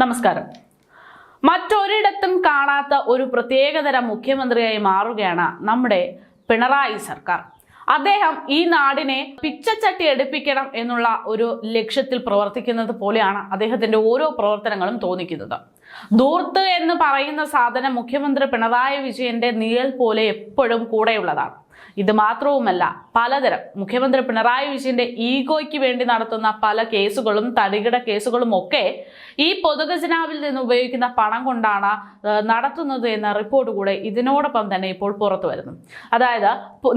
നമസ്കാരം. മറ്റൊരിടത്തും കാണാത്ത ഒരു പ്രത്യേകതരം മുഖ്യമന്ത്രിയായി മാറുകയാണ് നമ്മുടെ പിണറായി സർക്കാർ. അദ്ദേഹം ഈ നാടിനെ പിച്ചച്ചട്ടി എടുപ്പിക്കണം എന്നുള്ള ഒരു ലക്ഷ്യത്തിൽ പ്രവർത്തിക്കുന്നത് പോലെയാണ് അദ്ദേഹത്തിന്റെ ഓരോ പ്രവർത്തനങ്ങളും തോന്നിക്കുന്നത്. ദൂർത്ത് എന്ന് പറയുന്ന സാധനം മുഖ്യമന്ത്രി പിണറായി വിജയന്റെ നിഴൽ പോലെ എപ്പോഴും കൂടെയുള്ളതാണ്. ഇത് മാത്രവുമല്ല പലതരം മുഖ്യമന്ത്രി പിണറായി വിജയന്റെ ഈഗോയ്ക്ക് വേണ്ടി നടത്തുന്ന പല കേസുകളും തടികിട കേസുകളും ഒക്കെ ഈ പൊതുഖജനാവിൽ നിന്ന് ഉപയോഗിക്കുന്ന പണം കൊണ്ടാണ് നടത്തുന്നത് എന്ന റിപ്പോർട്ട് കൂടെ ഇതിനോടൊപ്പം തന്നെ ഇപ്പോൾ പുറത്തു വരുന്നു. അതായത്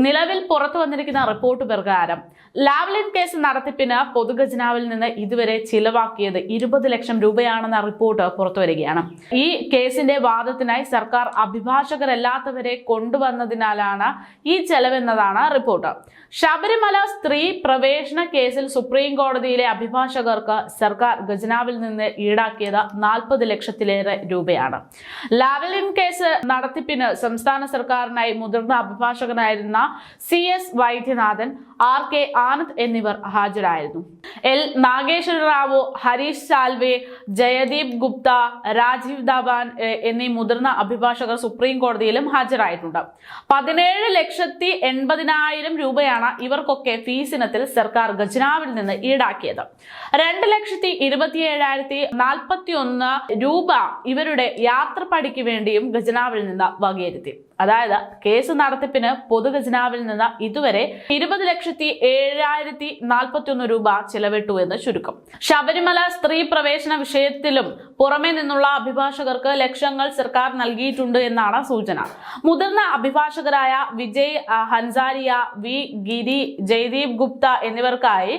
നിലവിൽ പുറത്തു വന്നിരിക്കുന്ന റിപ്പോർട്ട് പ്രകാരം ലാവ്ലിൻ കേസ് നടത്തിപ്പിന് പൊതുഖജനാവിൽ നിന്ന് ഇതുവരെ ചിലവാക്കിയത് ഇരുപത് ലക്ഷം രൂപയാണെന്ന റിപ്പോർട്ട് പുറത്തു വരികയാണ്. ഈ കേസിന്റെ വാദത്തിനായി സർക്കാർ അഭിഭാഷകരല്ലാത്തവരെ കൊണ്ടുവന്നതിനാലാണ് ഈ ചെലവെന്നതാണ് റിപ്പോർട്ട്. ശബരിമല സ്ത്രീ പ്രവേശന കേസിൽ സുപ്രീം കോടതിയിലെ അഭിഭാഷകർക്ക് സർക്കാർ ഖജനാവിൽ നിന്ന് ഈടാക്കിയത് നാൽപ്പത് ലക്ഷത്തിലേറെ രൂപയാണ്. ലാവലിൻ കേസ് നടത്തിപ്പിന് സംസ്ഥാന സർക്കാരിനായി മുതിർന്ന അഭിഭാഷകനായിരുന്ന C S Vaidyanathan R K Anand എന്നിവർ ഹാജരായിരുന്നു. എൽ നാഗേശ്വര റാവു ഹരീഷ് സാൽവെ ജയദീപ് ഗുപ്ത രാജീവ് ധവാൻ എന്നീ മുതിർന്ന അഭിഭാഷകർ സുപ്രീം കോടതിയിലും ഹാജരായിട്ടുണ്ട്. പതിനേഴ് ലക്ഷത്തി എൺപതിനായിരം രൂപയാണ് ഇവർക്കൊക്കെ ഫീസിനത്തിൽ സർക്കാർ ഖജനാവിൽ നിന്ന് ഈടാക്കിയത്. രണ്ട് ലക്ഷത്തി ഇരുപത്തിയേഴായിരത്തി നാൽപ്പത്തി ഒന്ന് രൂപ ഇവരുടെ യാത്രപ്പടിക്ക് വേണ്ടിയും ഖജനാവിൽ നിന്ന് വകയിരുത്തി. അതായത് കേസ് നടത്തിപ്പിന് പൊതുഖജനാവിൽ നിന്ന് ഇതുവരെ ഇരുപത് ലക്ഷത്തി ഏഴായിരത്തി നാൽപ്പത്തി ഒന്ന് രൂപ ചിലവിട്ടു എന്ന് ചുരുക്കം. ശബരിമല സ്ത്രീ പ്രവേശന വിഷയത്തിലും പുറമെ നിന്നുള്ള അഭിഭാഷകർക്ക് ലക്ഷങ്ങൾ സർക്കാർ നൽകിയിട്ടുണ്ട് എന്നാണ് സൂചന. മുതിർന്ന അഭിഭാഷകരായ വിജയ് ഹൻസാരിയ വി ഗിരി ജയ്ദീപ് ഗുപ്ത എന്നിവർക്കായി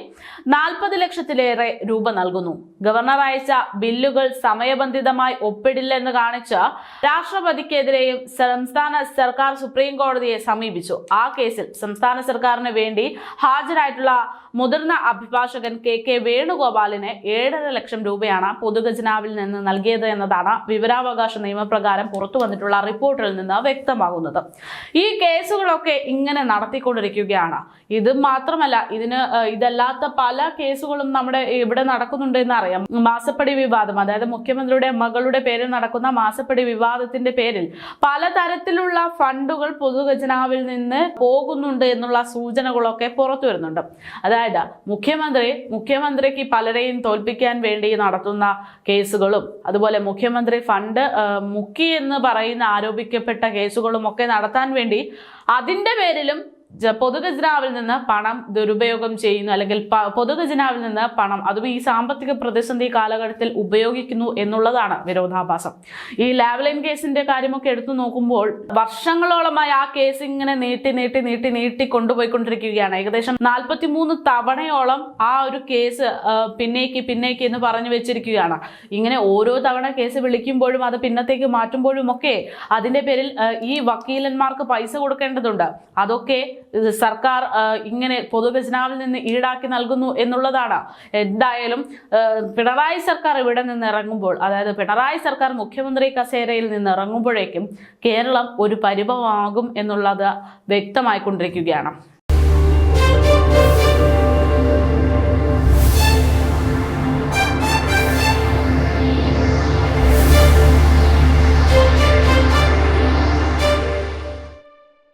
നാൽപ്പത് ലക്ഷത്തിലേറെ രൂപ നൽകുന്നു. ഗവർണർ അയച്ച ബില്ലുകൾ സമയബന്ധിതമായി ഒപ്പിടില്ലെന്ന് കാണിച്ച് രാഷ്ട്രപതിക്കെതിരെയും സംസ്ഥാന സർക്കാർ സുപ്രീം കോടതിയെ സമീപിച്ചു. ആ കേസിൽ സംസ്ഥാന സർക്കാരിന് വേണ്ടി ഹാജരായിട്ടുള്ള മുതിർന്ന അഭിഭാഷകൻ കെ കെ വേണുഗോപാലിന് ഏഴര ലക്ഷം രൂപയാണ് പൊതുഖജനാവിൽ നിന്ന് നൽകിയത് എന്നതാണ് വിവരാവകാശ നിയമപ്രകാരം പുറത്തു വന്നിട്ടുള്ള റിപ്പോർട്ടിൽ നിന്ന് വ്യക്തമാകുന്നത്. ഈ കേസുകളൊക്കെ ഇങ്ങനെ നടത്തിക്കൊണ്ടിരിക്കുകയാണ്. ഇത് മാത്രമല്ല ഇതിന് ഇതല്ലാത്ത പല കേസുകളും നമ്മുടെ ഇവിടെ നടക്കുന്നുണ്ട് എന്ന് അറിയാം മാസപ്പടി വിവാദം അതായത് മുഖ്യമന്ത്രിയുടെ മകളുടെ പേരിൽ നടക്കുന്ന മാസപ്പടി വിവാദത്തിന്റെ പേരിൽ പലതരത്തിലുള്ള ഫണ്ടുകൾ പൊതുഖജനാവിൽ നിന്ന് പോകുന്നുണ്ട് എന്നുള്ള സൂചനകളൊക്കെ പുറത്തു വരുന്നുണ്ട്. അതായത് മുഖ്യമന്ത്രി മുഖ്യമന്ത്രിക്ക് പലരെയും തോൽപ്പിക്കാൻ വേണ്ടി നടത്തുന്ന കേസുകളും അതുപോലെ മുഖ്യമന്ത്രി ഫണ്ട് മുക്കി എന്ന് പറയുന്ന ആരോപിക്കപ്പെട്ട കേസുകളും ഒക്കെ നടത്താൻ വേണ്ടി അതിന്റെ പേരിലും പൊതുഖജനാവിൽ നിന്ന് പണം ദുരുപയോഗം ചെയ്യുന്നു അല്ലെങ്കിൽ പൊതുഖജനാവിൽ നിന്ന് പണം അതും ഈ സാമ്പത്തിക പ്രതിസന്ധി കാലഘട്ടത്തിൽ ഉപയോഗിക്കുന്നു എന്നുള്ളതാണ് വിരോധാഭാസം. ഈ ലാവ്ലൈൻ കേസിന്റെ കാര്യമൊക്കെ എടുത്തു നോക്കുമ്പോൾ വർഷങ്ങളോളമായി ആ കേസ് ഇങ്ങനെ നീട്ടി നീട്ടി നീട്ടി നീട്ടി കൊണ്ടുപോയിക്കൊണ്ടിരിക്കുകയാണ്. ഏകദേശം നാൽപ്പത്തി മൂന്ന് തവണയോളം ആ ഒരു കേസ് പിന്നേക്ക് പിന്നേക്ക് എന്ന് പറഞ്ഞു വെച്ചിരിക്കുകയാണ്. ഇങ്ങനെ ഓരോ തവണ കേസ് വിളിക്കുമ്പോഴും അത് പിന്നത്തേക്ക് മാറ്റുമ്പോഴും ഒക്കെ അതിന്റെ പേരിൽ ഈ വക്കീലന്മാർക്ക് പൈസ കൊടുക്കേണ്ടതുണ്ട്. അതൊക്കെ സർക്കാർ ഇങ്ങനെ പൊതുഖജനാവിൽ നിന്ന് ഈടാക്കി നൽകുന്നു എന്നുള്ളതാണ്. എന്തായാലും പിണറായി സർക്കാർ ഇവിടെ നിന്ന് ഇറങ്ങുമ്പോൾ അതായത് പിണറായി സർക്കാർ മുഖ്യമന്ത്രി കസേരയിൽ നിന്ന് ഇറങ്ങുമ്പോഴേക്കും കേരളം ഒരു പരിഭവമാകും എന്നുള്ളത് വ്യക്തമായിക്കൊണ്ടിരിക്കുകയാണ്.